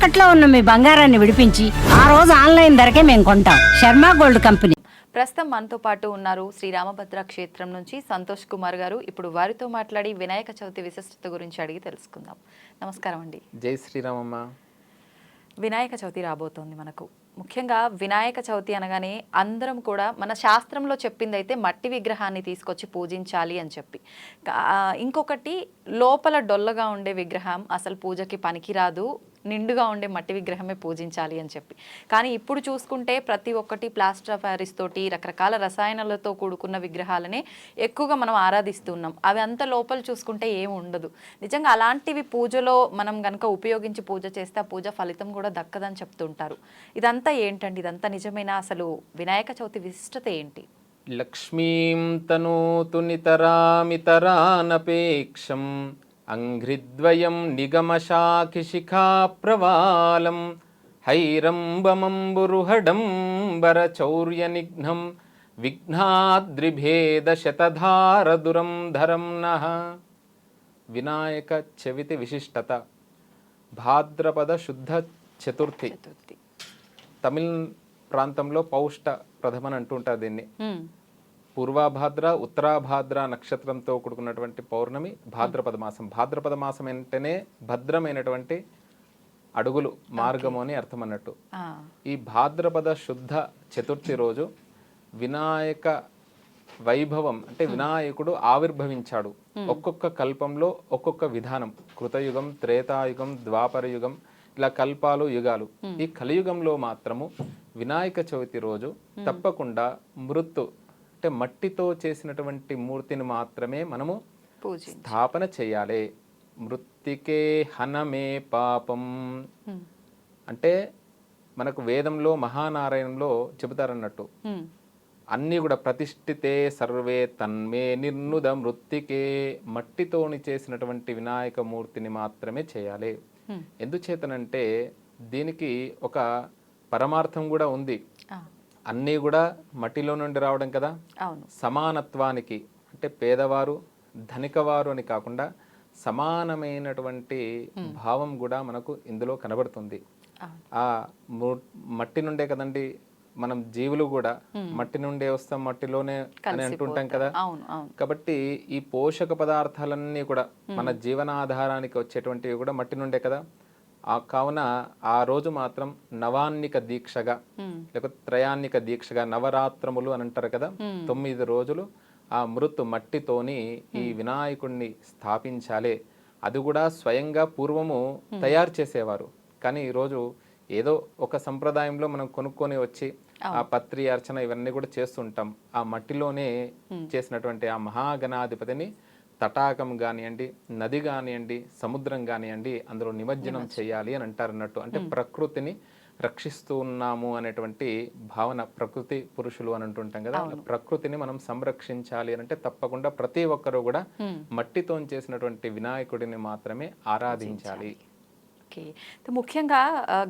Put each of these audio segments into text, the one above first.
తాకట్లో ఉన్న మీ బంగారాన్ని విడిపించి ఆ రోజు ఆన్లైన్ ధరకే మేము కొంటాం. Sharma gold company. ప్రస్తుతం మనతో పాటు ఉన్నారు శ్రీ రామభద్ర క్షేత్రం నుంచి సంతోష్ కుమార్ గారు. ఇప్పుడు వారితో మాట్లాడి వినాయక చవితి విశిష్టత గురించి అడిగి తెలుసుకుందాం. నమస్కారం అండి. జై శ్రీరామమ్మ. వినాయక చవితి రాబోతోంది మనకు. ముఖ్యంగా వినాయక చవితి అనగానే అందరం కూడా మన శాస్త్రంలో చెప్పింది అయితే మట్టి విగ్రహాన్ని తీసుకొచ్చి పూజించాలి అని చెప్పి. ఇంకొకటి లోపల డొల్లగా ఉండే విగ్రహం అసలు పూజకి పనికిరాదు. నిండుగా ఉండే మట్టి విగ్రహమే పూజించాలి అని చెప్పి. కానీ ఇప్పుడు చూసుకుంటే ప్రతి ఒక్కటి ప్లాస్టర్ ఆఫ్ ప్యారిస్ తోటి రకరకాల రసాయనాలతో కూడుకున్న విగ్రహాలనే ఎక్కువగా మనం ఆరాధిస్తున్నాం అవి అంత లోపల చూసుకుంటే ఏమి ఉండదు. నిజంగా అలాంటివి పూజలో మనం కనుక ఉపయోగించి పూజ చేస్తే ఆ పూజ ఫలితం కూడా దక్కదని చెప్తుంటారు. ఇదంతా ఏంటండి? ఇదంతా నిజమైన? అసలు వినాయక చవితి విశిష్టత ఏంటి? లక్ష్మీం తనోతు నితరామితరానపేక్షం అంఘ్రిద్వయం నిగమశాఖిశిఖా ప్రవాలం హైరంబమంబురుహడంబరచౌర్యనిఘ్నం విఘ్నాద్రిభేదశతధారదురం ధరం నః. వినాయక చవితి విశిష్టత. భాద్రపద శుద్ధ చతుర్థి. తమిళ్ ప్రాంతంలో పౌష్ట ప్రథమని అంటుంటారు దీన్ని. పూర్వాభాద్ర ఉత్తరాభాద్ర నక్షత్రంతో కూడుకున్నటువంటి పౌర్ణమి భాద్రపద మాసం. భాద్రపద మాసం అంటేనే భద్రమైనటువంటి అడుగులు మార్గము అని అర్థం అన్నట్టు. ఈ భాద్రపద శుద్ధ చతుర్థి రోజు వినాయక వైభవం అంటే వినాయకుడు ఆవిర్భవించాడు. ఒక్కొక్క కల్పంలో ఒక్కొక్క విధానం. కృతయుగం త్రేతాయుగం ద్వాపర యుగం ఇలా కల్పాలు యుగాలు. ఈ కలియుగంలో మాత్రము వినాయక చవితి రోజు తప్పకుండా మృత్తు అంటే మట్టితో చేసినటువంటి మూర్తిని మాత్రమే మనము స్థాపన చేయాలి. మృత్తికే హనమే పాపం. అంటే మనకు వేదంలో మహానారాయణంలో చెబుతారన్నట్టు. అన్నీ కూడా ప్రతిష్ఠితే సర్వే తన్మే నిర్నుద మృత్తికే మట్టితోని చేసినటువంటి వినాయక మూర్తిని మాత్రమే చేయాలి. ఎందుచేతనంటే దీనికి ఒక పరమార్థం కూడా ఉంది. అన్నీ కూడా మట్టిలో నుండి రావడం కదా? అవును. సమానత్వానికి అంటే పేదవారు ధనికవారు అని కాకుండా సమానమైనటువంటి భావం కూడా మనకు ఇందులో కనబడుతుంది. ఆ మట్టి నుండే కదండి మనం జీవులు కూడా మట్టి నుండే వస్తాం మట్టిలోనే అని అంటుంటాం కదా? కాబట్టి ఈ పోషక పదార్థాలన్నీ కూడా మన జీవనాధారానికి వచ్చేటువంటివి కూడా మట్టి నుండే కదా? ఆ కావున ఆ రోజు మాత్రం నవాన్నిక దీక్షగా. లేకపోతే త్రయాన్నిక దీక్షగా నవరాత్రములు అని అంటారు కదా తొమ్మిది రోజులు ఆ మృతు మట్టితోని ఈ వినాయకుడిని స్థాపించాలి. అది కూడా స్వయంగా పూర్వము తయారు చేసేవారు. కానీ ఈరోజు ఏదో ఒక సంప్రదాయంలో మనం కొనుక్కొని వచ్చి ఆ పత్రి అర్చన ఇవన్నీ కూడా చేస్తుంటాం. ఆ మట్టిలోనే చేసినటువంటి ఆ మహాగణాధిపతిని తటాకం కానివ్వండి నది కానివ్వండి సముద్రం కానివ్వండి అందులో నిమజ్జనం చేయాలి అని అంటారు అన్నట్టు. అంటే ప్రకృతిని రక్షిస్తూ ఉన్నాము అనేటువంటి భావన ప్రకృతి పురుషులు అని అంటుంటాం కదా ప్రకృతిని మనం సంరక్షించాలి అని అంటే తప్పకుండా ప్రతి ఒక్కరూ కూడా మట్టితో చేసినటువంటి వినాయకుడిని మాత్రమే ఆరాధించాలి. ఓకే. ముఖ్యంగా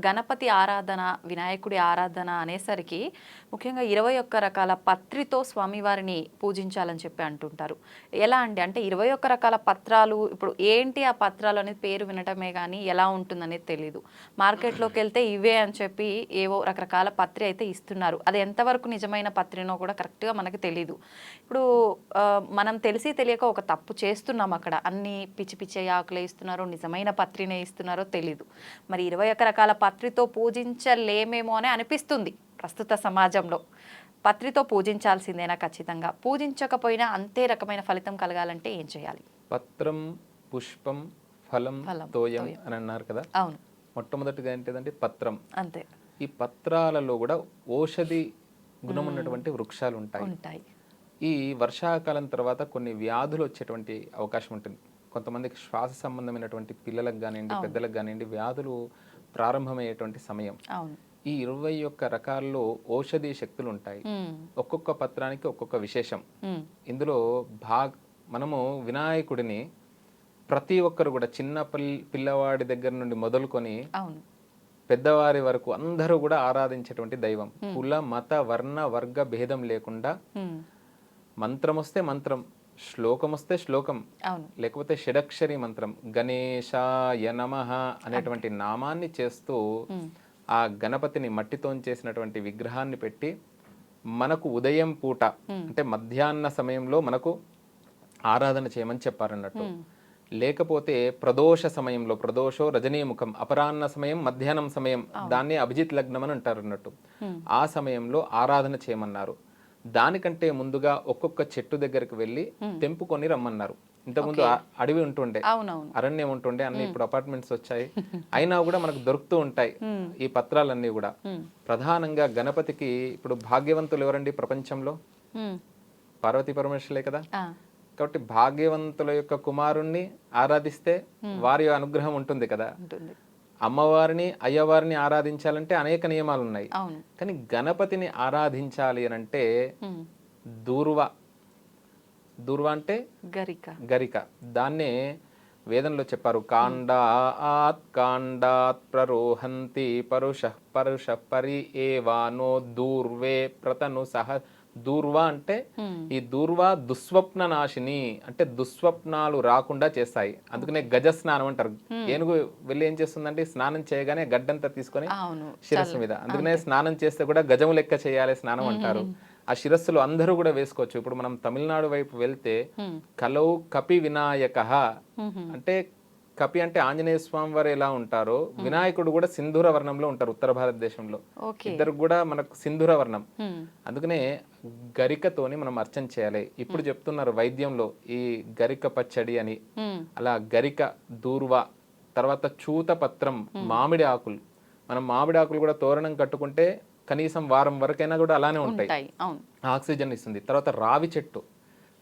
గణపతి ఆరాధన వినాయకుడి ఆరాధన అనేసరికి ముఖ్యంగా ఇరవై ఒక్క రకాల పత్రితో స్వామివారిని పూజించాలని చెప్పి అంటుంటారు. ఎలా అండి? అంటే ఇరవై ఒక్క రకాల పత్రాలు ఇప్పుడు ఏంటి ఆ పత్రాలు అనేది పేరు వినటమే కానీ ఎలా ఉంటుందనేది తెలియదు మార్కెట్లోకి వెళ్తే ఇవే అని చెప్పి ఏవో రకరకాల పత్రి అయితే ఇస్తున్నారు. అది ఎంతవరకు నిజమైన పత్రినో కూడా కరెక్ట్గా మనకు తెలియదు ఇప్పుడు మనం తెలిసి తెలియక ఒక తప్పు చేస్తున్నాం అక్కడ. అన్ని పిచ్చి పిచ్చి ఆకులే ఇస్తున్నారో నిజమైన పత్రినే ఇస్తున్నారో తెలీదు. మరి ఇరవై ఒక్క రకాల పత్రితో పూజించలేమేమో అని అనిపిస్తుంది ప్రస్తుత సమాజంలో. పత్రితో పూజించాల్సిందేనా ఖచ్చితంగా? పూజించకపోయినా అంతే రకమైన ఫలితం కలగాలంటే ఏం చేయాలి? పత్రం పుష్పం ఫలం ఫలం, తోయం అని అన్నారు కదా? అవును. మొట్టమొదటిగా ఏంటిదంటే పత్రం. అంతే. ఈ పత్రాలలో కూడా ఔషధి గుణం ఉన్నటువంటి వృక్షాలు ఉంటాయి ఉంటాయి. ఈ వర్షాకాలం తర్వాత కొన్ని వ్యాధులు వచ్చేటువంటి అవకాశం ఉంటుంది. కొంతమందికి శ్వాస సంబంధమైనటువంటి పిల్లలకు కానివ్వండి పెద్దలకు కానివ్వండి వ్యాధులు ప్రారంభమయ్యేటువంటి సమయం. ఈ ఇరవై ఒక్క రకాల్లో ఔషధీ శక్తులు ఉంటాయి ఒక్కొక్క పత్రానికి ఒక్కొక్క విశేషం. ఇందులో భాగ్ మనము వినాయకుడిని ప్రతి ఒక్కరు కూడా చిన్న పిల్ పిల్లవాడి దగ్గర నుండి మొదలుకొని పెద్దవారి వరకు అందరూ కూడా ఆరాధించేటువంటి దైవం. కుల మత వర్ణ వర్గ భేదం లేకుండా మంత్రం వస్తే మంత్రం శ్లోకం వస్తే శ్లోకం అవును. లేకపోతే షడక్షరి మంత్రం గణేశాయ నమ అనేటువంటి నామాన్ని చేస్తూ ఆ గణపతిని మట్టితో చేసినటువంటి విగ్రహాన్ని పెట్టి మనకు ఉదయం పూట అంటే మధ్యాహ్న సమయంలో మనకు ఆరాధన చేయమని చెప్పారన్నట్టు. లేకపోతే ప్రదోష సమయంలో ప్రదోషో రజనీముఖం అపరాహ్న సమయం మధ్యాహ్నం సమయం దాన్ని అభిజిత్ లగ్నం అని అంటారు అన్నట్టు ఆ సమయంలో ఆరాధన చేయమన్నారు. దానికంటే ముందుగా ఒక్కొక్క చెట్టు దగ్గరికి వెళ్ళి తెంపుకొని రమ్మన్నారు. ఇంతకుముందు అడవి ఉంటుండే. అరణ్యం ఉంటుండే అన్ని ఇప్పుడు అపార్ట్మెంట్స్ వచ్చాయి. అయినా కూడా మనకు దొరుకుతూ ఉంటాయి ఈ పత్రాలన్నీ కూడా. ప్రధానంగా గణపతికి ఇప్పుడు భాగ్యవంతులు ఎవరండి ప్రపంచంలో. పార్వతీ పరమేశ్వరులే కదా? కాబట్టి భాగ్యవంతుల యొక్క కుమారుణ్ణి ఆరాధిస్తే వారి అనుగ్రహం ఉంటుంది కదా? అమ్మవారిని అయ్యవారిని ఆరాధించాలంటే అనేక నియమాలు ఉన్నాయి కానీ గణపతిని ఆరాధించాలి అని అంటే. దూర్వ. దూర్వ అంటే గరిక. గరిక. దాన్నే వేదంలో చెప్పారు. కాండాత్ కాండాత్ ప్రరోహంతి పరుష పరుష పరి ఏవానో దూర్వే ప్రతను సహ దూర్వ అంటే ఈ దూర్వ దుస్వప్న నాశిని అంటే దుస్వప్నాలు రాకుండా చేస్తాయి. అందుకనే గజ స్నానం అంటారు. ఏనుగు వెళ్ళి ఏం చేస్తుందంటే స్నానం చేయగానే గడ్డంతా తీసుకొని శిరస్సు మీద. అందుకనే స్నానం చేస్తే కూడా గజము లెక్క చేయాలి స్నానం అంటారు. ఆ శిరస్సులు అందరూ కూడా వేసుకోవచ్చు. ఇప్పుడు మనం తమిళనాడు వైపు వెళ్తే కలౌ కపి వినాయక అంటే కపి అంటే ఆంజనేయ స్వామి వారు ఎలా ఉంటారో వినాయకుడు కూడా సింధూర వర్ణంలో ఉంటారు ఉత్తర భారతదేశంలో. ఇద్దరు కూడా మనకు సింధూర వర్ణం. అందుకనే గరికతోని మనం అర్చన చేయాలి. ఇప్పుడు చెప్తున్నారు వైద్యంలో ఈ గరిక పచ్చడి అని. అలా గరిక దూర్వ తర్వాత చూత పత్రం మామిడి ఆకులు. మనం మామిడి ఆకులు కూడా తోరణం కట్టుకుంటే కనీసం వారం వరకైనా కూడా అలానే ఉంటాయి. ఆక్సిజన్ ఇస్తుంది. తర్వాత రావి చెట్టు.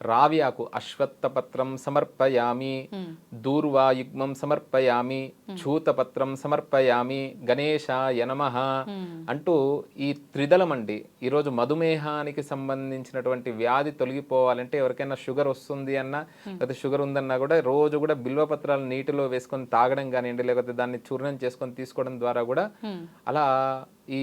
రావి ఆకు అశ్వత్థ పత్రం సమర్పయామి దూర్వా యుగ్మం సమర్పయామి చూత పత్రం సమర్పయామి గణేశాయ నమః అంటూ ఈ త్రిదళం అండి ఈరోజు మధుమేహానికి సంబంధించినటువంటి వ్యాధి తొలగిపోవాలంటే ఎవరికైనా షుగర్ వస్తుంది అన్నా లేకపోతే షుగర్ ఉందన్నా కూడా రోజు కూడా బిల్వ పత్రాలు నీటిలో వేసుకొని తాగడం కానివ్వండి లేకపోతే దాన్ని చూర్ణం చేసుకొని తీసుకోవడం ద్వారా కూడా అలా ఈ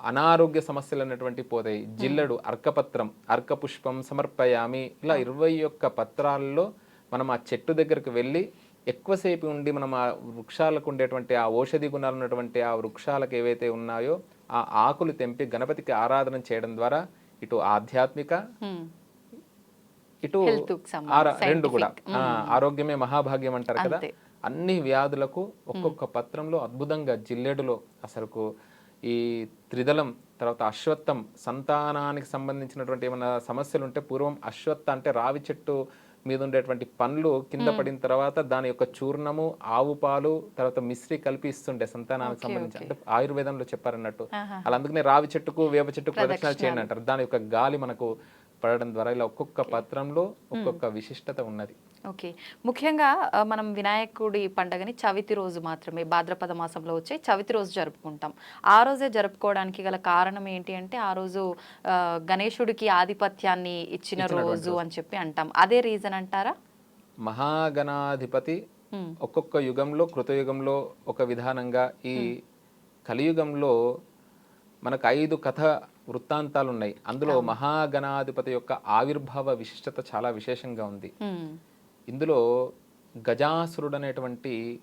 అనారోగ్య సమస్యలు అనేటువంటి పోతాయి. జిల్లెడు అర్కపత్రం అర్క పుష్పం సమర్పయామి ఇలా ఇరవై ఒక్క పత్రాల్లో మనం ఆ చెట్టు దగ్గరికి వెళ్ళి ఎక్కువసేపు ఉండి మనం ఆ వృక్షాలకు ఉండేటువంటి ఆ ఔషధి గుణాలు ఉన్నటువంటి ఆ వృక్షాలకు ఏవైతే ఉన్నాయో ఆ ఆకులు తెంపి గణపతికి ఆరాధన చేయడం ద్వారా ఇటు ఆధ్యాత్మిక. ఇటు రెండు కూడా. ఆరోగ్యమే మహాభాగ్యం అంటారు కదా. అన్ని వ్యాధులకు ఒక్కొక్క పత్రంలో అద్భుతంగా జిల్లేడులో అసలుకు ఈ త్రిదళం తర్వాత అశ్వత్థం సంతానానికి సంబంధించినటువంటి ఏమైనా సమస్యలు ఉంటే పూర్వం అశ్వత్థ అంటే రావి చెట్టు మీద ఉండేటువంటి పండ్లు కింద పడిన తర్వాత దాని యొక్క చూర్ణము ఆవు పాలు తర్వాత మిశ్రి కలిపి ఇస్తుండే సంతానానికి సంబంధించి. అంటే ఆయుర్వేదంలో చెప్పారన్నట్టు. అలా అందుకనే రావి చెట్టుకు వేప చెట్టుకు ప్రదక్షిణాలు చేయండి అంటారు. దాని యొక్క గాలి మనకు పడడం ద్వారా ఇలా ఒక్కొక్క పత్రంలో ఒక్కొక్క విశిష్టత ఉన్నది. ఓకే. ముఖ్యంగా మనం వినాయకుడి పండగని చవితి రోజు మాత్రమే భాద్రపద మాసంలో వచ్చే చవితి రోజు జరుపుకుంటాం. ఆ రోజే జరుపుకోవడానికి గల కారణం ఏంటి అంటే ఆ రోజు గణేశుడికి ఆధిపత్యాన్ని ఇచ్చిన రోజు అని చెప్పి అంటాం. అదే రీజన్ అంటారా? మహాగణాధిపతి. ఒక్కొక్క యుగంలో కృతయుగంలో ఒక విధానంగా ఈ కలియుగంలో మనకు ఐదు కథ వృత్తాంతాలు ఉన్నాయి అందులో మహాగణాధిపతి యొక్క ఆవిర్భావ విశిష్టత చాలా విశేషంగా ఉంది. ఇందులో గజాసురుడు అనేటువంటి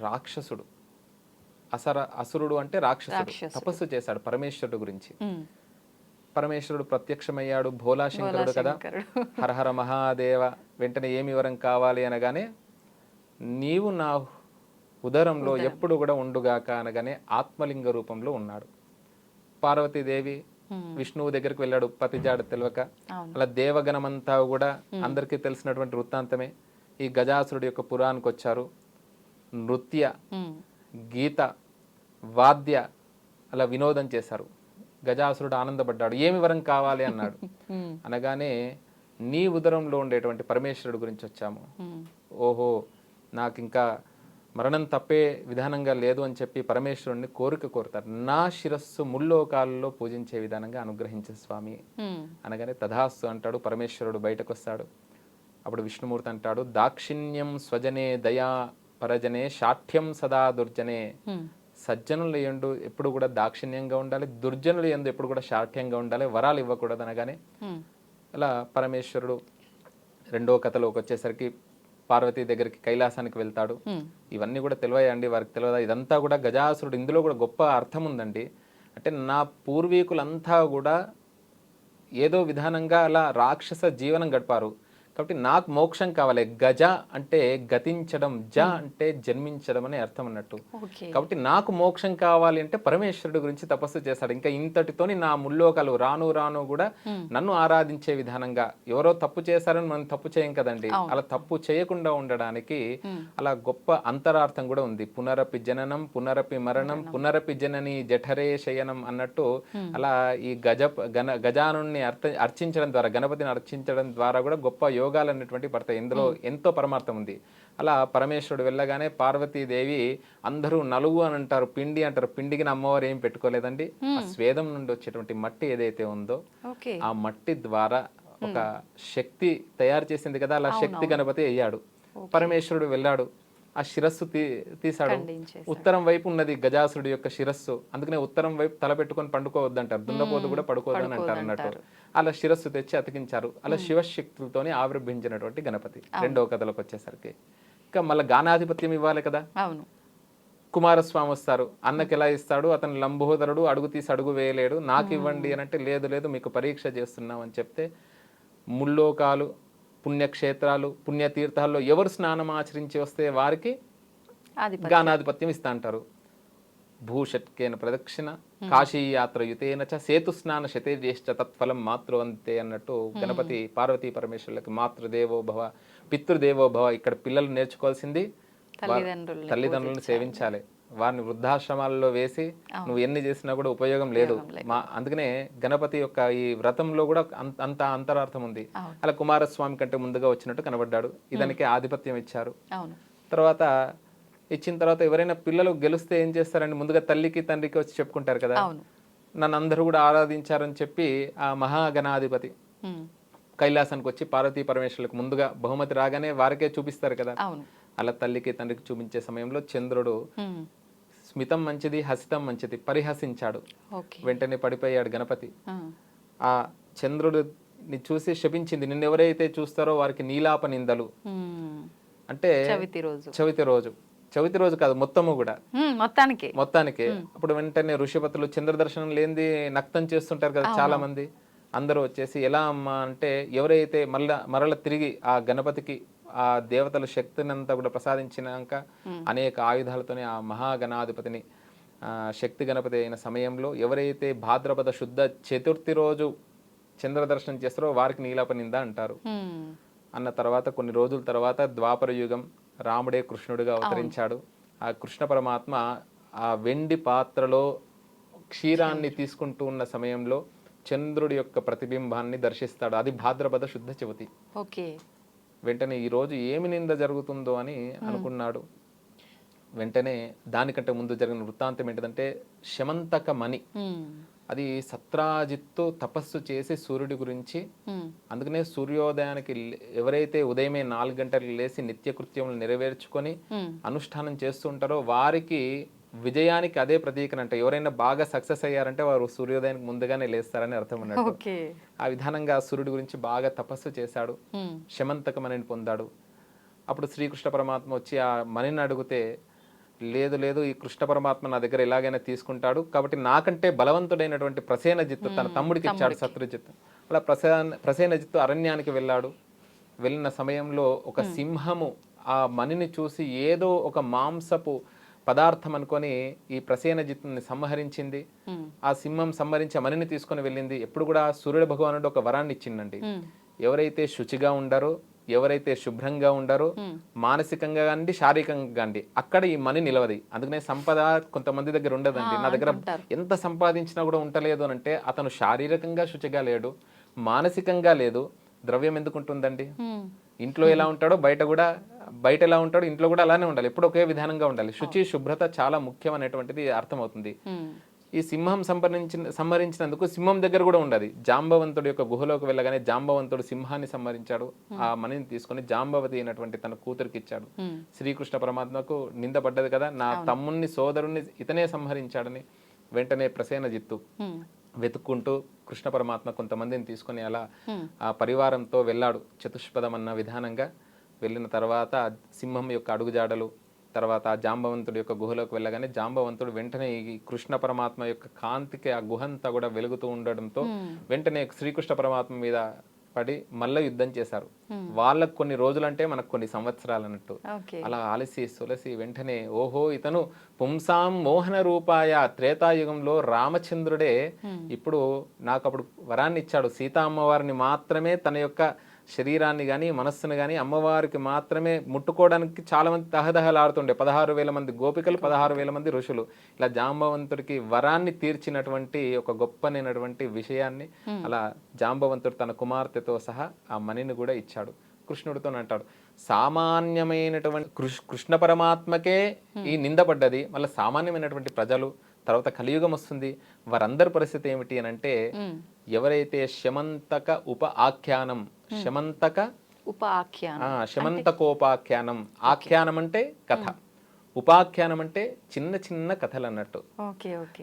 రాక్షసుడు. అసర అసురుడు అంటే రాక్షసుడు. తపస్సు చేశాడు పరమేశ్వరుడు గురించి. పరమేశ్వరుడు ప్రత్యక్షమయ్యాడు భోలాశంకరుడు కదా. హరహర మహాదేవ వెంటనే ఏమి వరం కావాలి అనగానే నీవు నా ఉదరంలో ఎప్పుడు కూడా ఉండుగాక అనగానే ఆత్మలింగ రూపంలో ఉన్నాడు. పార్వతీదేవి విష్ణువు దగ్గరికి వెళ్ళాడు పతిజాడ తెలియక. అలా దేవగణమంతా కూడా అందరికీ తెలిసినటువంటి వృత్తాంతమే. ఈ గజాసురుడి యొక్క పురానికి వచ్చారు నృత్య గీత వాద్య అలా వినోదం చేశారు. గజాసురుడు ఆనందపడ్డాడు. ఏమి వరం కావాలి అన్నాడు. అనగానే నీ ఉదరంలో ఉండేటువంటి పరమేశ్వరుడు గురించి వచ్చాము. ఓహో నాకు ఇంకా మరణం తప్పే విధానంగా లేదు అని చెప్పి పరమేశ్వరుడిని కోరిక కోరుతారు. నా శిరస్సు ముల్లోకాలలో పూజించే విధానంగా అనుగ్రహించే స్వామి. అనగానే తథాస్తు అంటాడు పరమేశ్వరుడు బయటకు వస్తాడు అప్పుడు విష్ణుమూర్తి అంటాడు దాక్షిణ్యం స్వజనే దయా పరజనే శాఠ్యం సదా దుర్జనే. సజ్జనులు ఎండు ఎప్పుడు కూడా దాక్షిణ్యంగా ఉండాలి దుర్జనులు ఎందు ఎప్పుడు కూడా శాఠ్యంగా ఉండాలి వరాలు ఇవ్వకూడదు అనగానే అలా పరమేశ్వరుడు రెండో కథలోకి వచ్చేసరికి పార్వతీ దగ్గరికి కైలాసానికి వెళ్తాడు. ఇవన్నీ కూడా తెలివాయండి వారికి తెలియదా? ఇదంతా కూడా గజాసురుడు ఇందులో కూడా గొప్ప అర్థం ఉందండి. అంటే నా పూర్వీకులంతా కూడా ఏదో విధానంగా అలా రాక్షస జీవనం గడిపారు. కాబట్టి నాకు మోక్షం కావాలి. గజ అంటే గతించడం జ అంటే జన్మించడం అనే అర్థం అన్నట్టు. కాబట్టి నాకు మోక్షం కావాలి అంటే పరమేశ్వరుడు గురించి తపస్సు చేశాడు ఇంకా ఇంతటితోని నా ముల్లోకాలు రాను రాను కూడా నన్ను ఆరాధించే విధానంగా ఎవరో తప్పు చేశారని మనం తప్పు చేయం కదండి. అలా తప్పు చేయకుండా ఉండడానికి అలా గొప్ప అంతరార్థం కూడా ఉంది. పునరపి జననం పునరపి మరణం పునరపి జనని జఠరే శయనం అన్నట్టు అలా ఈ గజ అర్థ అర్చించడం ద్వారా గణపతిని అర్చించడం ద్వారా కూడా గొప్ప యోగాలు అనేటువంటి పడతాయి ఇందులో ఎంతో పరమార్థం ఉంది. అలా పరమేశ్వరుడు వెళ్ళగానే పార్వతీదేవి అందరూ నలుగు అని అంటారు పిండి అంటారు. పిండికి అమ్మవారు ఏం పెట్టుకోలేదండి. ఆ స్వేదం నుండి వచ్చేటువంటి మట్టి ఏదైతే ఉందో ఆ మట్టి ద్వారా ఒక శక్తి తయారు చేసింది కదా అలా శక్తి గణపతి అయ్యాడు. పరమేశ్వరుడు వెళ్ళాడు. ఆ శిరస్సు తీ తీశాడు. ఉత్తరం వైపు ఉన్నది గజాసురుడి యొక్క శిరస్సు. అందుకనే ఉత్తరం వైపు తల పెట్టుకొని పండుకోవద్దంటారు. దున్నపోతు కూడా పడుకోవద్దని అంటారు అన్నట్టు. అలా శిరస్సు తెచ్చి అతికించారు. అలా శివశక్తులతోని ఆవిర్భించినటువంటి గణపతి. రెండవ కథలోకి వచ్చేసరికి. ఇంకా మళ్ళీ గానాధిపత్యం ఇవ్వాలి కదా? అవును. కుమారస్వామి వస్తారు. అన్నకి ఎలా ఇస్తాడు? అతను లంబోదరుడు అడుగు తీసి అడుగు వేయలేడు. నాకు ఇవ్వండి అని అంటే లేదు లేదు మీకు పరీక్ష చేస్తున్నాం అని చెప్తే ముల్లోకాలు పుణ్యక్షేత్రాలు పుణ్యతీర్థాల్లో ఎవరు స్నానం ఆచరించి వస్తే వారికి గానాధిపత్యం ఇస్తా అంటారు భూషట్కేన ప్రదక్షిణ కాశీ యాత్ర యుతేన చ సేతు స్నాన శతేజ్యేష్ట తత్ఫలం మాతృవంతే అన్నట్టు గణపతి పార్వతీ పరమేశ్వరులకి మాతృదేవో భవ పితృదేవో భవ ఇక్కడ పిల్లలు నేర్చుకోవాల్సింది. తల్లిదండ్రులను సేవించాలి. వారిని వృద్ధాశ్రమాల్లో వేసి నువ్వు ఎన్ని చేసినా కూడా ఉపయోగం లేదు. మా అందుకనే గణపతి యొక్క ఈ వ్రతంలో కూడా అంత అంత అంతరార్థం ఉంది. అలా కుమారస్వామి కంటే ముందుగా వచ్చినట్టు కనబడ్డాడు. ఇదానికి ఆధిపత్యం ఇచ్చారు. తర్వాత ఇచ్చిన తర్వాత ఎవరైనా పిల్లలు గెలిస్తే ఏం చేస్తారండి ముందుగా తల్లికి తండ్రికి వచ్చి చెప్పుకుంటారు కదా. నన్ను అందరూ కూడా ఆరాధించారని చెప్పి ఆ మహాగణాధిపతి కైలాసానికి వచ్చి పార్వతీ పరమేశ్వరులకు ముందుగా బహుమతి రాగానే వారికే చూపిస్తారు కదా. అలా తల్లికి తండ్రికి చూపించే సమయంలో చంద్రుడు స్మితం మంచిది హసితం మంచిది పరిహసించాడు. వెంటనే పడిపోయాడు గణపతి. ఆ. చంద్రుడిని చూసి శపించింది నిన్ను ఎవరైతే చూస్తారో వారికి నీలాప నిందలు. అంటే చవితి రోజు. చవితి రోజు. చవితి రోజు కాదు మొత్తము కూడా. మొత్తానికి. మొత్తానికి. అప్పుడు వెంటనే ఋషిపతులు చంద్ర దర్శనం లేనిది నక్తం చేస్తుంటారు కదా చాలా మంది అందరూ వచ్చేసి ఎలా అమ్మా అంటే ఎవరైతే మళ్ళా మరల తిరిగి ఆ గణపతికి ఆ దేవతల శక్తిని అంతా కూడా ప్రసాదించినాక అనేక ఆయుధాలతోనే ఆ మహాగణాధిపతిని ఆ, శక్తి గణపతి అయిన సమయంలో ఎవరైతే భాద్రపద శుద్ధ చతుర్థి రోజు చంద్ర దర్శనం చేస్తారో వారికి నీలాపనింద అంటారు. ఉమ్, అన్న తర్వాత కొన్ని రోజుల తర్వాత ద్వాపర యుగం రాముడే కృష్ణుడిగా అవతరించాడు. ఆ కృష్ణ పరమాత్మ ఆ వెండి పాత్రలో క్షీరాన్ని. తీసుకుంటూ ఉన్న సమయంలో చంద్రుడి యొక్క ప్రతిబింబాన్ని దర్శిస్తాడు. అది భాద్రపద శుద్ధ చవితి. ఓకే. వెంటనే ఈ రోజు ఏమి నింద జరుగుతుందో అని అనుకున్నాడు. వెంటనే దానికంటే ముందు జరిగిన వృత్తాంతం ఏంటిదంటే శమంతక మణి అది సత్రాజిత్తు తపస్సు చేసి సూర్యుడి గురించి అందుకనే సూర్యోదయానికి ఎవరైతే ఉదయమే నాలుగు గంటలకు లేచి నిత్యకృత్యములు నెరవేర్చుకొని అనుష్ఠానం చేస్తుంటారో వారికి విజయానికి అదే ప్రతీకనంట. ఎవరైనా బాగా సక్సెస్ అయ్యారంటే వారు సూర్యోదయానికి ముందుగానే లేస్తారని అర్థం అన్నట్టు ఆ విధానంగా సూర్యుడి గురించి బాగా తపస్సు చేశాడు. శమంతకమణిని పొందాడు. అప్పుడు శ్రీకృష్ణ పరమాత్మ వచ్చి ఆ మణిని అడిగితే లేదు లేదు ఈ కృష్ణ పరమాత్మ నా దగ్గర ఎలాగైనా తీసుకుంటాడు. కాబట్టి నాకంటే బలవంతుడైనటువంటి ప్రసేనజిత్తు తన తమ్ముడికి ఇచ్చాడు శత్రుజిత్తు. అలా ప్రసేన ప్రసేనజిత్తు అరణ్యానికి వెళ్ళాడు. వెళ్ళిన సమయంలో ఒక సింహము ఆ మణిని చూసి ఏదో ఒక మాంసపు పదార్థం అనుకొని ఈ ప్రసేనజిత్తుని సంహరించింది. ఆ సింహం సంహరించి ఆ మణిని తీసుకొని వెళ్ళింది. ఎప్పుడు కూడా సూర్యుడు భగవానుడు ఒక వరాన్ని ఇచ్చిండండి. ఉమ్, ఎవరైతే శుచిగా ఉండారో ఎవరైతే శుభ్రంగా ఉండారో మానసికంగా అండి శారీరకంగా అండి అక్కడ ఈ మనీ నిలవది. అందుకనే సంపద కొంతమంది దగ్గర ఉండదండి. నా దగ్గర ఎంత సంపాదించినా కూడా ఉండలేదు అని అంటే అతను శారీరకంగా శుచిగా లేడు మానసికంగా లేదు. ద్రవ్యం ఎందుకు ఉంటుందండి? ఇంట్లో ఎలా ఉంటాడో బయట కూడా బయట ఎలా ఉంటాడో ఇంట్లో కూడా అలానే ఉండాలి. ఎప్పుడు ఒకే విధానంగా ఉండాలి. శుచి శుభ్రత చాలా ముఖ్యం అనేటువంటిది అర్థమవుతుంది ఈ సింహం సంహరించిన సంహరించినందుకు సింహం దగ్గర కూడా ఉండదు జాంబవంతుడి యొక్క గుహలోకి వెళ్ళగానే జాంబవంతుడు సింహాన్ని సంహరించాడు. ఆ మణిని తీసుకొని జాంబవతి అయినటువంటి తన కూతురికి ఇచ్చాడు. శ్రీకృష్ణ పరమాత్మకు నిందపడ్డది కదా నా తమ్ముణ్ణి సోదరుణ్ణి ఇతనే సంహరించాడని వెంటనే ప్రసేనజిత్తు ఉమ్, వెతుక్కుంటూ కృష్ణ పరమాత్మ కొంతమందిని తీసుకొని అలా ఆ పరివారంతో వెళ్ళాడు చతుష్పదం అన్న విధానంగా. వెళ్ళిన తర్వాత సింహం యొక్క అడుగుజాడలు తర్వాత ఆ జాంబవంతుడి యొక్క గుహలోకి వెళ్ళగానే జాంబవంతుడు వెంటనే ఈ కృష్ణ పరమాత్మ యొక్క కాంతికి ఆ గుహ అంతా కూడా వెలుగుతూ ఉండడంతో వెంటనే శ్రీకృష్ణ పరమాత్మ మీద పడి మల్ల యుద్ధం చేశారు. వాళ్ళకు కొన్ని రోజులంటే మనకు కొన్ని సంవత్సరాలు అన్నట్టు. అలా ఆలసి సొలసి వెంటనే ఓహో ఇతను పుంసాం మోహన రూపాయ త్రేతాయుగంలో రామచంద్రుడే. ఇప్పుడు నాకు అప్పుడు వరాన్ని ఇచ్చాడు. సీతా అమ్మవారిని మాత్రమే తన యొక్క శరీరాన్ని కానీ మనస్సును కానీ అమ్మవారికి మాత్రమే ముట్టుకోవడానికి చాలా మంది తహదహలాడుతుండే. పదహారు వేల మంది గోపికలు పదహారు వేల మంది ఋషులు. ఇలా జాంబవంతుడికి వరాన్ని తీర్చినటువంటి ఒక గొప్పనైనటువంటి విషయాన్ని అలా జాంబవంతుడు తన కుమార్తెతో సహా ఆ మణిని కూడా ఇచ్చాడు. కృష్ణుడితో అంటాడు. సామాన్యమైనటువంటి కృష్- కృష్ణ పరమాత్మకే ఈ నిందపడ్డది మళ్ళీ సామాన్యమైనటువంటి ప్రజలు తర్వాత కలియుగం వస్తుంది. వారందరి పరిస్థితి ఏమిటి అని అంటే ఎవరైతే శమంతక ఉప ఆఖ్యానం శమంతక ఉప ఆఖ్యానం ఆ, శమంతకోపాఖ్యానం. ఆఖ్యానం అంటే కథ. ఉపాఖ్యానం అంటే చిన్న చిన్న కథలు అన్నట్టు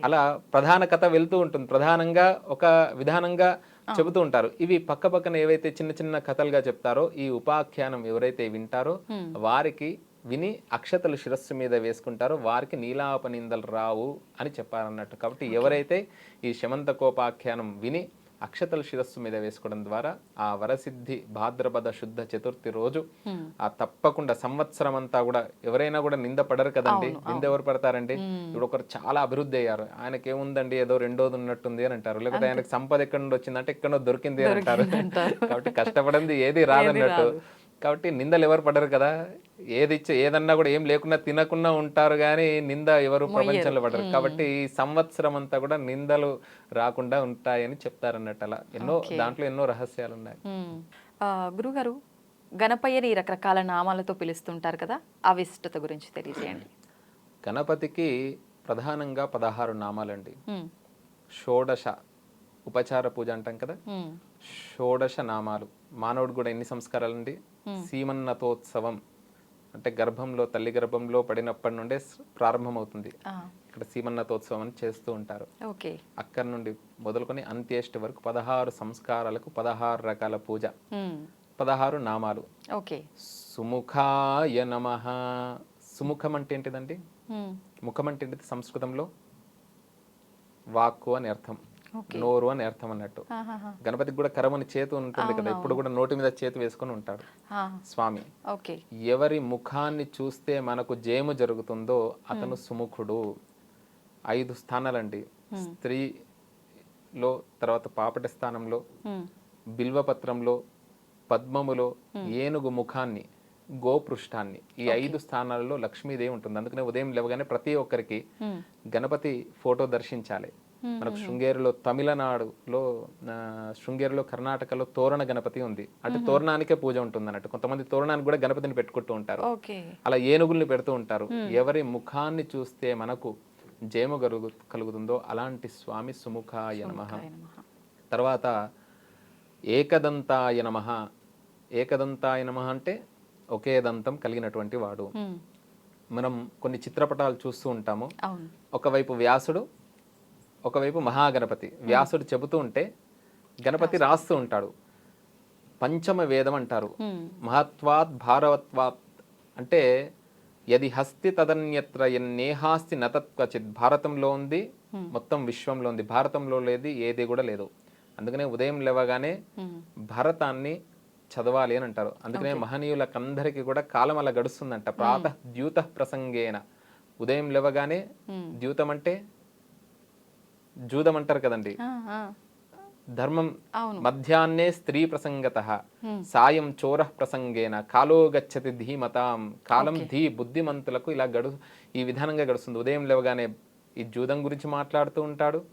అలా ప్రధాన కథ వెళ్తూ ఉంటుంది. ప్రధానంగా ఒక విధానంగా చెబుతూ ఉంటారు. ఇవి పక్క పక్కన ఏవైతే చిన్న చిన్న కథలుగా చెప్తారో ఈ ఉపాఖ్యానం ఎవరైతే వింటారో వారికి విని అక్షతలు శిరస్సు మీద వేసుకుంటారో వారికి నీలాపనిందలు రావు అని చెప్పారన్నట్టు. కాబట్టి ఎవరైతే ఈ శమంతకోపాఖ్యానం విని అక్షతలు శిరస్సు మీద వేసుకోవడం ద్వారా ఆ వరసిద్ధి భాద్రపద శుద్ధ చతుర్థి రోజు ఆ తప్పకుండా సంవత్సరం అంతా కూడా ఎవరైనా కూడా నింద పడరు కదండి. నింద ఎవరు పడతారండి? ఇప్పుడు ఒకరు చాలా అభివృద్ధి అయ్యారు. ఆయనకి ఏముందండి? ఏదో రెండోది ఉన్నట్టుంది అని అంటారు. లేకపోతే ఆయనకి సంపద ఎక్కడి నుండి వచ్చిందంటే ఎక్కడో దొరికింది అని అంటారు. కాబట్టి కష్టపడింది ఏది రాదన్నట్టు. కాబట్టి నిందలు ఎవరు పడరు కదా. ఏది ఇచ్చే ఏదన్నా కూడా ఏం లేకున్నా తినకుండా ఉంటారు కానీ నింద ఎవరు ప్రపంచంలో పడరు. కాబట్టి ఈ సంవత్సరం అంతా కూడా నిందలు రాకుండా ఉంటాయని చెప్తారన్నట్టు అలా ఎన్నో దాంట్లో ఎన్నో రహస్యాలు ఉన్నాయి గురుగారు గణపయ్యని రకరకాల నామాలతో పిలుస్తుంటారు కదా ఆ విశిష్టత గురించి తెలియజేయండి. గణపతికి ప్రధానంగా పదహారు నామాలండి. షోడశ ఉపచార పూజ అంటాం కదా. షోడశ నామాలు. మానవుడు కూడా ఎన్ని సంస్కారాలండి సీమన్నతోత్సవం. అంటే గర్భంలో తల్లి గర్భంలో పడినప్పటి నుండే ప్రారంభమవుతుంది. ఇక్కడ సీమన్నతోత్సవం అని చేస్తూ ఉంటారు. అక్కడి నుండి మొదలుకొని అంత్యేష్టి వరకు పదహారు సంస్కారాలకు పదహారు రకాల పూజ. పదహారు నామాలు. ఓకే. సుముఖాయ నమ. సుముఖం అంటే ఏంటిదండి. ముఖం అంటే ఏంటిది సంస్కృతంలో? వాక్కు అని అర్థం. నోరు అని అర్థం అన్నట్టు. గణపతికి కూడా కరమని చేతి ఉంటుంది కదా ఎప్పుడు కూడా నోటి మీద చేతి వేసుకొని ఉంటాడు స్వామి. ఎవరి ముఖాన్ని చూస్తే మనకు జయము జరుగుతుందో అతను సుముఖుడు. ఐదు స్థానాలండి. స్త్రీలో తర్వాత పాపటి స్థానంలో. బిల్వపత్రంలో పద్మములో ఏనుగు ముఖాన్ని గోపృష్ఠాన్ని ఈ ఐదు స్థానాలలో లక్ష్మీదేవి ఉంటుంది. అందుకనే ఉదయం లేవగానే ప్రతి ఒక్కరికి. గణపతి ఫోటో దర్శించాలి. మనకు శృంగేరిలో తమిళనాడులో శృంగేరిలో కర్ణాటకలో తోరణ గణపతి ఉంది. అంటే తోరణానికే పూజ ఉంటుంది అన్నట్టు కొంతమంది తోరణానికి కూడా గణపతిని పెట్టుకుంటూ ఉంటారు. అలా ఏనుగుల్ని పెడుతూ ఉంటారు. ఎవరి ముఖాన్ని చూస్తే మనకు జయము కలుగు కలుగుతుందో అలాంటి స్వామి సుముఖాయ నమః. తర్వాత ఏకదంతాయ నమ. ఏకదంతాయ నమ అంటే ఒకే దంతం కలిగినటువంటి వాడు. మనం కొన్ని చిత్రపటాలు చూస్తూ ఉంటాము. ఒకవైపు వ్యాసుడు ఒకవైపు మహాగణపతి వ్యాసుడు చెబుతూ ఉంటే గణపతి రాస్తూ ఉంటాడు. పంచమ వేదం అంటారు. మహత్వాత్ భారవత్వాత్ అంటే యది హస్తి తదన్యత్ర ఎన్నేహాస్తి నతత్వచిత్ భారతంలో ఉంది మొత్తం విశ్వంలో ఉంది. భారతంలో లేదు ఏది కూడా లేదు. అందుకనే ఉదయం లేవగానే. భారతాన్ని చదవాలి అని అంటారు. అందుకనే మహనీయులకందరికీ కూడా కాలం అలా గడుస్తుందంట ప్రాత ద్యూత ప్రసంగేన. ఉదయం లేవగానే ద్యూతం అంటే జూదం అంటారు కదండి. ధర్మం. మధ్యాహ్నే స్త్రీ ప్రసంగత సాయం చోర ప్రసంగేన కాలో గచ్చతి ధీమతాం కాలం ధీ బుద్ధిమంతులకు ఇలా గడు ఈ విధానంగా గడుస్తుంది. ఉదయం లేవగానే ఈ జూదం గురించి మాట్లాడుతూ ఉంటాడు.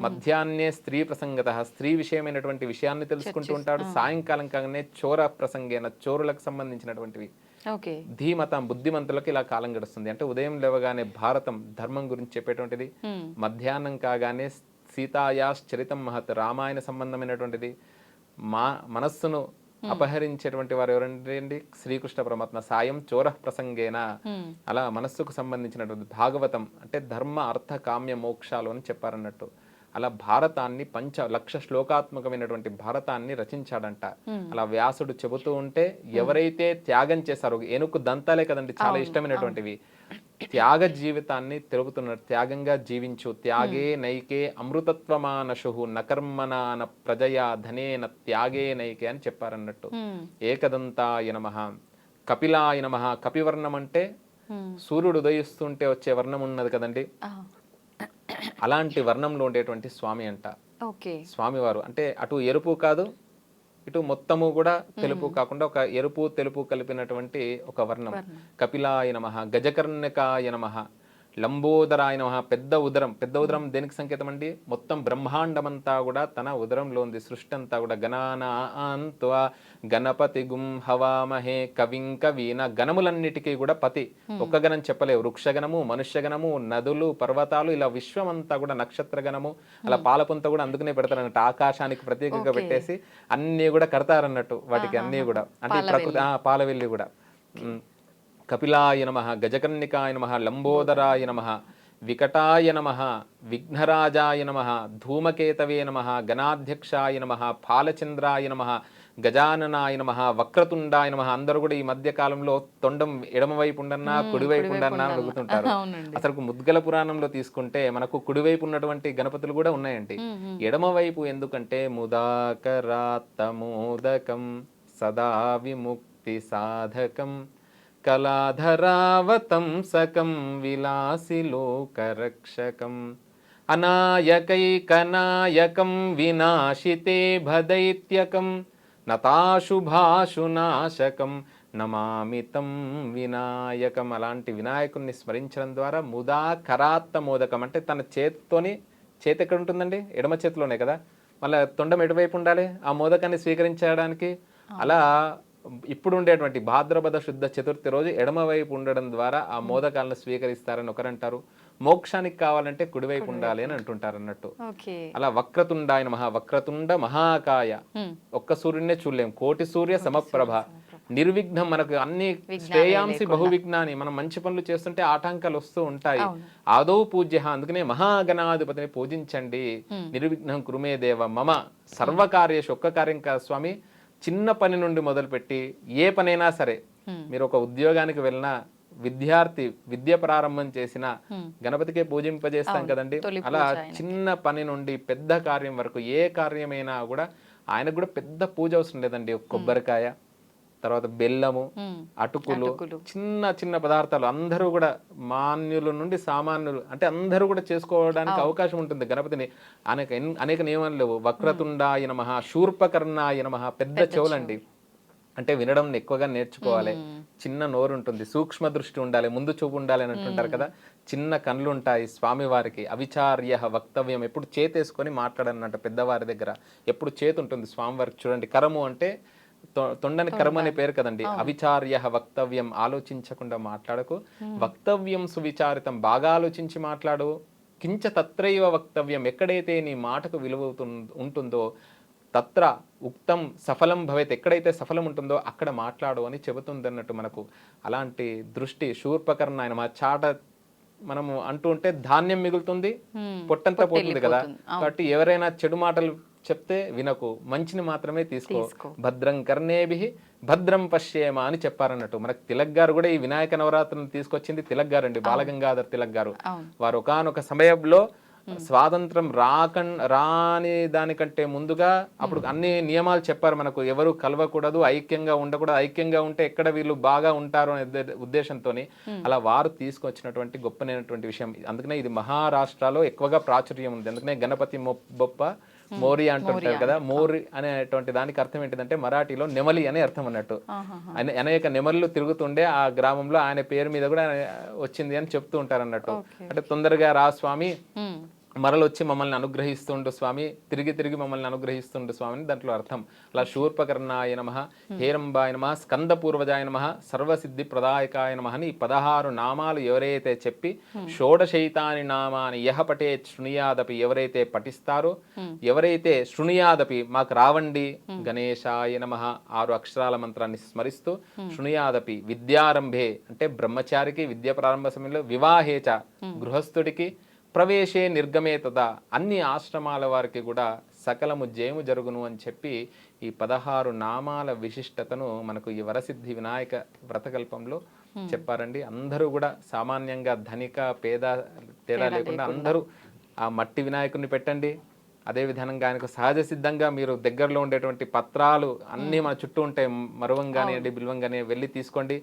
మధ్యాహ్నే స్త్రీ ప్రసంగత స్త్రీ విషయమైనటువంటి విషయాన్ని తెలుసుకుంటూ ఉంటాడు. సాయంకాలం కాగానే చోర ప్రసంగేన చోరులకు సంబంధించినటువంటివి. ధీమతం బుద్ధిమంతులకు ఇలా కాలం గడుస్తుంది. అంటే ఉదయం లేవగానే భారతం ధర్మం గురించి చెప్పేటువంటిది. మధ్యాహ్నం కాగానే సీతాయాస్ చరితం మహత్ రామాయణ సంబంధమైనటువంటిది మా మనస్సును అపహరించేటువంటి వారు ఎవరంటే శ్రీకృష్ణ పరమాత్మ. సాయం చోర ప్రసంగేన. అలా మనస్సుకు సంబంధించినటువంటి భాగవతం అంటే ధర్మ అర్థ కామ్య మోక్షాలు అని చెప్పారన్నట్టు. అలా భారతాన్ని పంచ లక్ష శ్లోకాత్మకమైనటువంటి భారతాన్ని రచించాడంట. అలా వ్యాసుడు చెబుతూ ఉంటే ఎవరైతే త్యాగం చేశారో ఏనుగు దంతాలే కదండి చాలా ఇష్టమైనటువంటివి. త్యాగ జీవితాన్ని తెలుపుతున్నారు త్యాగంగా జీవించు త్యాగే నైకే అమృతత్వమానశు నకర్మనాన ప్రజయా ధనేన త్యాగే నైకే అని చెప్పారన్నట్టు. ఏకదంతాయ నమ కపిలాయ నమ కపివర్ణం అంటే సూర్యుడు ఉదయిస్తుంటే వచ్చే వర్ణం ఉన్నది కదండి. అలాంటి వర్ణంలో ఉండేటువంటి స్వామి అంట. ఓకే. స్వామివారు. అంటే అటు ఎరుపు కాదు ఇటు మొత్తము కూడా తెలుపు కాకుండా ఒక ఎరుపు తెలుపు కలిపినటువంటి ఒక వర్ణం. కపిలాయ నమ గజకర్ణకాయ నమ లంబోదరాయ నమ పెద్ద ఉదరం. పెద్ద ఉదరం దేనికి సంకేతం అండి? మొత్తం బ్రహ్మాండమంతా కూడా తన ఉదరంలో ఉంది. సృష్టి అంతా కూడా గణానాంత్వా గణపతి గుం హవామహే కవిం కవీన గణములన్నిటికీ కూడా పతి. ఒక్క గణం చెప్పలేవు. వృక్షగణము మనుష్యగణము నదులు పర్వతాలు ఇలా విశ్వం అంతా కూడా నక్షత్ర గణము. అలా పాలపుంత కూడా అందుకనే పెడతారన్నట్టు. ఆకాశానికి ప్రత్యేకంగా పెట్టేసి అన్ని కూడా కడతారన్నట్టు వాటికి అన్ని కూడా. అంటే ప్రకృతి పాలవెల్లి. కూడా. కపిలాయ నమ గజకర్ణికాయ నమ లంబోదరాయ నమ వికటాయ నమ విఘ్నరాజాయ నమ ధూమకేతవే నమ గణాధ్యక్షాయ నమ పాలచంద్రాయ నమ గజాననాయ నమ వక్రతుండాయ నమ. అందరూ కూడా ఈ మధ్య కాలంలో తొండం ఎడమవైపు ఉండన్నా కుడివైపు ఉండన్నా అడుగుతుంటారు. అసలు ముద్గల పురాణంలో తీసుకుంటే మనకు కుడివైపు ఉన్నటువంటి గణపతులు కూడా ఉన్నాయండి. ఎడమవైపు ఎందుకంటే ముదాకరాత్త మోదకం సదా విముక్తి సాధకం కళాధరావతంసకం విలాసిలోకరక్షకం అనాయకైకనాయకం వినాశితే భదైత్యకం. నతాశుభాశునాశకం నమామితం వినాయకం. అలాంటి వినాయకుణ్ణి స్మరించడం ద్వారా ముదా కరాత్త మోదకం అంటే తన చేత్తోని చేతి ఎక్కడ ఉంటుందండి? ఎడమ చేతిలోనే కదా? మళ్ళీ తొండం ఎటువైపు ఉండాలి? ఆ మోదకాన్ని స్వీకరించడానికి? అలా ఇప్పుడు ఉండేటువంటి భాద్రపద శుద్ధ చతుర్థి రోజు ఎడమ వైపు ఉండడం ద్వారా ఆ మోదకాలను స్వీకరిస్తారని ఒకరంటారు. మోక్షానికి కావాలంటే కుడివైపు ఉండాలి అని అంటుంటారు అన్నట్టు అలా వక్రతుండాయ మహా వక్రతుండ మహాకాయ. ఒక్క సూర్యుడినే చూడలేం. కోటి సూర్య సమప్రభ. నిర్విఘ్నం మనకు అన్ని శ్రేయాంసి బహువిఘ్నాన్ని మనం మంచి పనులు చేస్తుంటే ఆటంకాలు వస్తూ ఉంటాయి. ఆదో పూజ్య. అందుకనే మహాగణాధిపతిని పూజించండి. నిర్విఘ్నం కురుమే దేవ మమ. సర్వకార్యేషు ఒక్క కార్యం కాదు స్వామి. చిన్న పని నుండి మొదలుపెట్టి ఏ పనైనా సరే మీరు ఒక ఉద్యోగానికి వెళ్ళినా విద్యార్థి విద్య ప్రారంభం చేసిన గణపతికే పూజింపజేస్తాం కదండి. అలా చిన్న పని నుండి పెద్ద కార్యం వరకు ఏ కార్యమైనా కూడా ఆయనకు కూడా పెద్ద పూజ అవసరం లేదండి. కొబ్బరికాయ తర్వాత బెల్లము అటుకులు చిన్న చిన్న పదార్థాలు. అందరూ కూడా మాన్యుల నుండి సామాన్యులు. అంటే అందరూ కూడా చేసుకోవడానికి అవకాశం ఉంటుంది. గణపతిని అనేక అనేక నియమాలు లేవు. వక్రతుండాయ నమ శూర్పకర్ణాయ నమ పెద్ద చెవులండి. అంటే వినడం ఎక్కువగా నేర్చుకోవాలి. చిన్న నోరు ఉంటుంది. సూక్ష్మ దృష్టి ఉండాలి. ముందు చూపు ఉండాలి అని అంటుంటారు కదా. చిన్న కళ్ళు ఉంటాయి స్వామివారికి. అవిచార్య వక్తవ్యం. ఎప్పుడు చేతేసుకొని మాట్లాడన్నట్టు పెద్దవారి దగ్గర. ఎప్పుడు చేతి ఉంటుంది స్వామివారికి. చూడండి. కరము అంటే తొండని కరము అనే పేరు కదండి. అవిచార్య వక్తవ్యం ఆలోచించకుండా మాట్లాడకు. వక్తవ్యం సువిచారితం బాగా ఆలోచించి మాట్లాడు. కించ తత్రైవ వక్తవ్యం ఎక్కడైతే నీ మాటకు విలువ ఉంటుందో తత్ర ఉక్తం సఫలం భవేత్ ఎక్కడైతే సఫలం ఉంటుందో అక్కడ మాట్లాడు అని చెబుతుంది అన్నట్టు మనకు అలాంటి దృష్టి శూర్పకర్ణ ఆయన మా చాట మనము అంటూ ఉంటే ధాన్యం మిగులుతుంది. పొట్టంతా పోతుంది కదా. కాబట్టి ఎవరైనా చెడు మాటలు చెప్తే వినకు. మంచిని మాత్రమే తీసుకో. భద్రం కర్ణేభి భద్రం పశ్యేమ అని చెప్పారన్నట్టు. మనకు తిలక్ గారు కూడా ఈ వినాయక నవరాత్రులను తీసుకొచ్చింది తిలక్ గారు అండి. బాలగంగాధర్ తిలక్ గారు. వారు ఒకానొక సమయంలో స్వాతంత్రం రాకన్ రాని దానికంటే ముందుగా అప్పుడు అన్ని నియమాలు చెప్పారు మనకు. ఎవరు కలవకూడదు ఐక్యంగా ఉండకూడదు. ఐక్యంగా ఉంటే ఎక్కడ వీళ్ళు బాగా ఉంటారు అనే ఉద్దే- ఉద్దేశంతో అలా వారు తీసుకొచ్చినటువంటి గొప్పనైనటువంటి విషయం. అందుకనే ఇది మహారాష్ట్రలో ఎక్కువగా ప్రాచుర్యం ఉంది. అందుకనే గణపతి బొప్ప మోరి అంటుంటారు కదా మోరి అనేటువంటి దానికి అర్థం ఏంటిదంటే మరాఠీలో నెమలి అనే అర్థం అన్నట్టు. అనే- అనేక నెమళ్ళు తిరుగుతుండే ఆ గ్రామంలో ఆయన పేరు మీద కూడా వచ్చింది అని చెప్తూ ఉంటారు అన్నట్టు అంటే తొందరగా రా స్వామి మరలొచ్చి మమ్మల్ని అనుగ్రహిస్తుండు స్వామి తిరిగి తిరిగి మమ్మల్ని అనుగ్రహిస్తుండు స్వామి అని దాంట్లో అర్థం. అలా శూర్పకర్ణాయ నమ హేరంబాయ నమ స్కంద పూర్వజాయ నమ సర్వసిద్ధి ప్రదాయకాయ నమ అని పదహారు నామాలు ఎవరైతే చెప్పి షోడశైతాని నామాని యహ పటే శృణుయాదపి ఎవరైతే పఠిస్తారో ఎవరైతే శృణుయాదపి మాకు రావండి గణేశాయ నమ ఆరు అక్షరాల మంత్రాన్ని స్మరిస్తూ శృణుయాదపి విద్యారంభే అంటే బ్రహ్మచారికి విద్య ప్రారంభ సమయంలో వివాహేచ గృహస్థుడికి ప్రవేశే నిర్గమే తదా. అన్ని ఆశ్రమాల వారికి కూడా సకలము జయము జరుగును అని చెప్పి ఈ పదహారు నామాల విశిష్టతను మనకు ఈ వరసిద్ధి వినాయక వ్రతకల్పంలో చెప్పారండి. అందరూ కూడా సామాన్యంగా ధనిక పేద తేడా లేకుండా అందరూ ఆ మట్టి వినాయకుడిని పెట్టండి. అదే విధంగా ఆయనకు సహజ సిద్ధంగా మీరు దగ్గరలో ఉండేటువంటి పత్రాలు అన్నీ మన చుట్టూ ఉంటాయి. మరువం కానివ్వండి బిల్వం కానీ వెళ్ళి తీసుకోండి.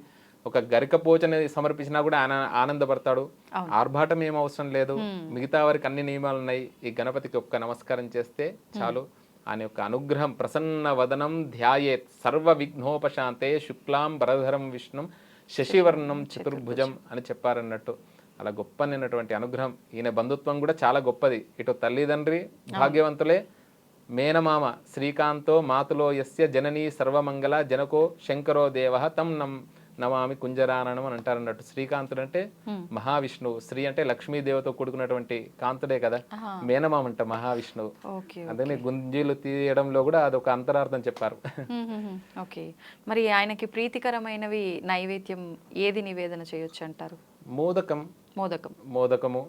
ఒక గరిక పోచని సమర్పించినా కూడా ఆయన ఆనందపడతాడు. ఆర్భాటం ఏం అవసరం లేదు. మిగతా వారికి అన్ని నియమాలు ఉన్నాయి. ఈ గణపతికి ఒక్క నమస్కారం చేస్తే చాలు. ఆయన యొక్క అనుగ్రహం ప్రసన్న వదనం ధ్యాయేత్ సర్వ విఘ్నోపశాంతే శుక్లాం బరధరం విష్ణుం శశివర్ణం చతుర్భుజం అని చెప్పారన్నట్టు. అలా గొప్పనైనటువంటి అనుగ్రహం. ఈయన బంధుత్వం కూడా చాలా గొప్పది. ఇటు తల్లిదండ్రి భాగ్యవంతులే. మేనమామ శ్రీకాంతో మాతులో యస్య జననీ సర్వమంగళ జనకో శంకరో దేవ తం నం నమామి కుంజరాననం అని అంటారన్నట్టు శ్రీకాంతుడు అంటే మహావిష్ణువు. శ్రీ అంటే లక్ష్మీదేవతో కూడుకున్నటువంటి కాంతుడే కదా. మేనమామ అంట మహావిష్ణువు. అందుకని గుంజీలు తీయడంలో కూడా అదొక అంతరార్థం చెప్పారు. ఓకే. మరి ఆయనకి ప్రీతికరమైనవి నైవేద్యం ఏది నివేదన చేయొచ్చు అంటారు? మోదకం. మోదకం. మోదకము.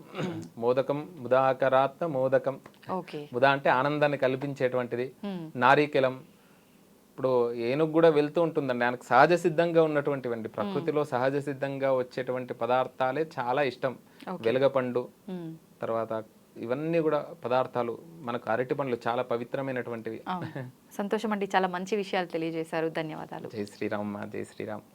మోదకం ముదాకరాత్మ మోదకం. ఓకే. ముదా అంటే ఆనందాన్ని కల్పించేటువంటిది. నారీకెలం ఇప్పుడు ఏనుగు కూడా వెళ్తూ ఉంటుందండి. ఆయనకు సహజ సిద్ధంగా ఉన్నటువంటివండి. ప్రకృతిలో సహజ సిద్ధంగా వచ్చేటువంటి పదార్థాలే చాలా ఇష్టం. వెలగపండు. తర్వాత ఇవన్నీ కూడా పదార్థాలు మనకు అరటి పండ్లు చాలా పవిత్రమైనటువంటివి. సంతోషం అండి చాలా మంచి విషయాలు తెలియజేశారు. ధన్యవాదాలు. జై శ్రీరామ్ జై శ్రీరామ్.